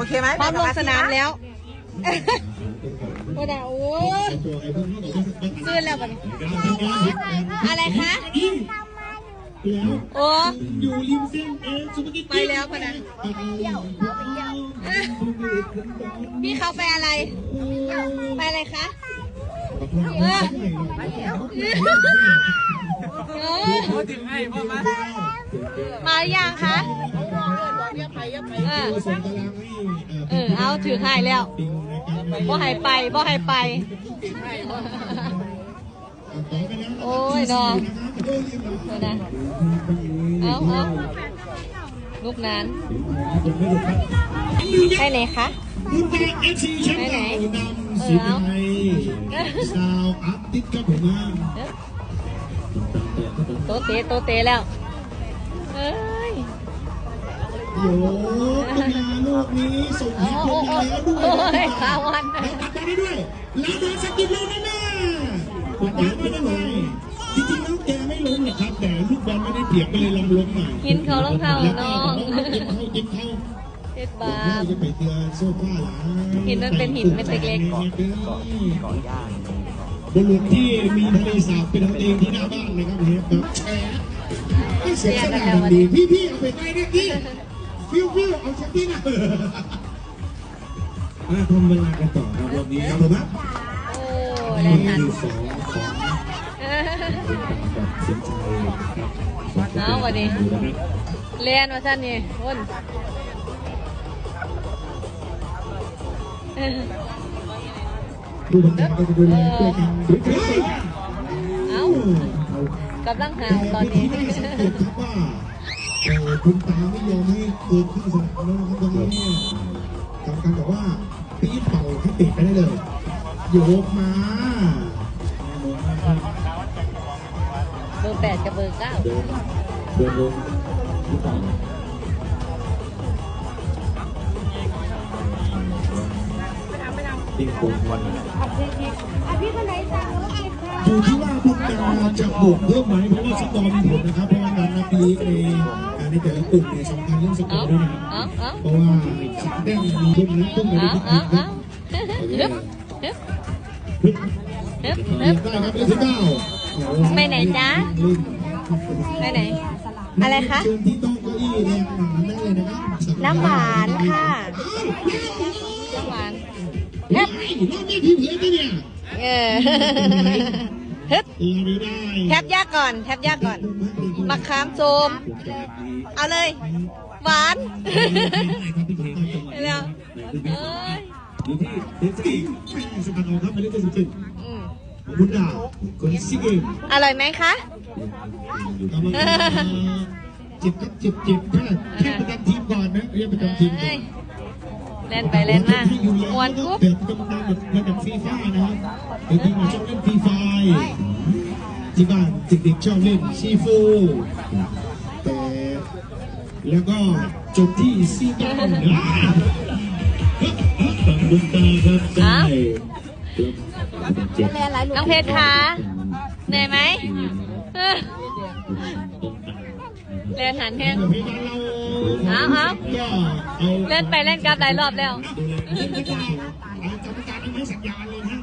โอเคไหมพร้อมลงสนามวแล้วโอ้ดาโอ้ซื้อแล้วบัดนี้อะไรคะโอ้อยู่ริมเส้นเอสุภกิจไปแล้วพะนะพี่เขาไปอะไร ไปอะไรคะเออ เออมาหรือยังคะเออส่งตารางให้เออเอาถือให้แล้วบ่ให้ไปบ่ให้ไป โอ้ยนอนเดี๋ยวนะเอาเอาลูกนั้นไปไหนคะคุณตาเอฟซีแชมป์เก่านำสีไทยสาวอัพติดกับผมมาโตเตโตเตแล้วเอ้ยโยกมาลูกนี้ส่งโอ้ให้โหคนโอ้โหแล้วด้วยโอ้ยขาวันแล้วตัดได้ด้วยแล้วโดนสกิดลงแน่ๆตัดได้ไม่ได้จริงๆแล้วแกไม่ล้มหรอกครับ แต่ลูกบอลไม่ได้เปียกก็เลยลองล้มหน่อยกินเขารองเท้าแล้วก็น้องเจ็บเข้าเจ็บเข้าเจ็ดบาบาทจะไปเตือนโซฟาหลังหินมัน เป็นหินเม็ดเล็กๆบุรุษที่มีทะเลสาบเป็นของตัวเองที่หน้าบ้านเลยครับเฮฟครับแชร์ให้เสียสละดีพี่พี่ๆเอาไปได้เนี่ยพี่ฟิวฟิวเอาเช็คที่นะอ่าทำเวลากันต่อครับรอบนี้ครับผมนะโอ้ยได้ทันที่สองของกับเสียงใจเอาวันนี้ดูนะครับเรียนมาสั้นนี่วน เออผู้บัญชาการก็จะดูแลด้วยกันด้วยกันเอาเอากำลังหามตอนนี้แต่ได้สังเกตครับว่าเอ่อคุณตาไม่ยอมให้เกินขึ้นสนามแล้วนะครับตรงนี้เนี่ยกรรมการบอกว่าปี๊ดเป่าให้ติดไปได้เลยโยกมาเบอร์แปดกับเบอร์เก้า เดินเดินลงหรือเปล่า ติงโกงวันอยู่ที่ว่าพวกตาจะบวกเพิ่มไหมเพราะว่าสกอร์มีผลนะครับเพราะว่าการนับลีกในอ่าในแต่ละกลุ่มเนี่ยสำคัญเรื่องสกอเอาร์ด้วยนะครับเอาเอาเพราะว่าสามแต้มมีพวกนั้นพวกไหนเอาที่เอาผิดเอานะฮึบฮึบฮึบฮึบได้ครับเลขที่เก้าไปไหนจ๊ะไปไหนอะไรคะเชิญที่โต๊ะเก้าอี้แดงหนาได้เลยนะครับน้ำหวานค่ะ เฮ้ยรอบนี้พี่เหลือไหมเนี่ยเออฮึบเราไม่ได้แทบยากก่อน แทบยากก่อนมะขามโซม เอาเลย หวานเร็วเอ้ยอยู่ที่เดนซี่สุพรรณครับหมายเลขสิบเจ็ดอืมบุญดาคนซิเกมอร่อยไหมคะ กำลังเจ็บครับเจ็บเจ็บแค่แค่ประจำทีมก่อนนะเรียกประจำทีมก่เอ้อยนเล่นไปเล่นมาที่อยู่แล้วนกุ๊บแต่กำลังมาจากฟีฟ่านะครับแต่ที่มาชอบเล่นฟรีไฟที่บ้านเด็กๆชอบเล่นซีฟูแต่แล้วก็จบที่ซีดอนบุญตาครับได้เจ็บน้องเพชรคะเหนื่อยไหมเออเล่นหันแห้ง เอาเอาเล่นไปเล่นกลับหลายรอบแล้ว กรรมการเอาไว้สัญญาเลยนะ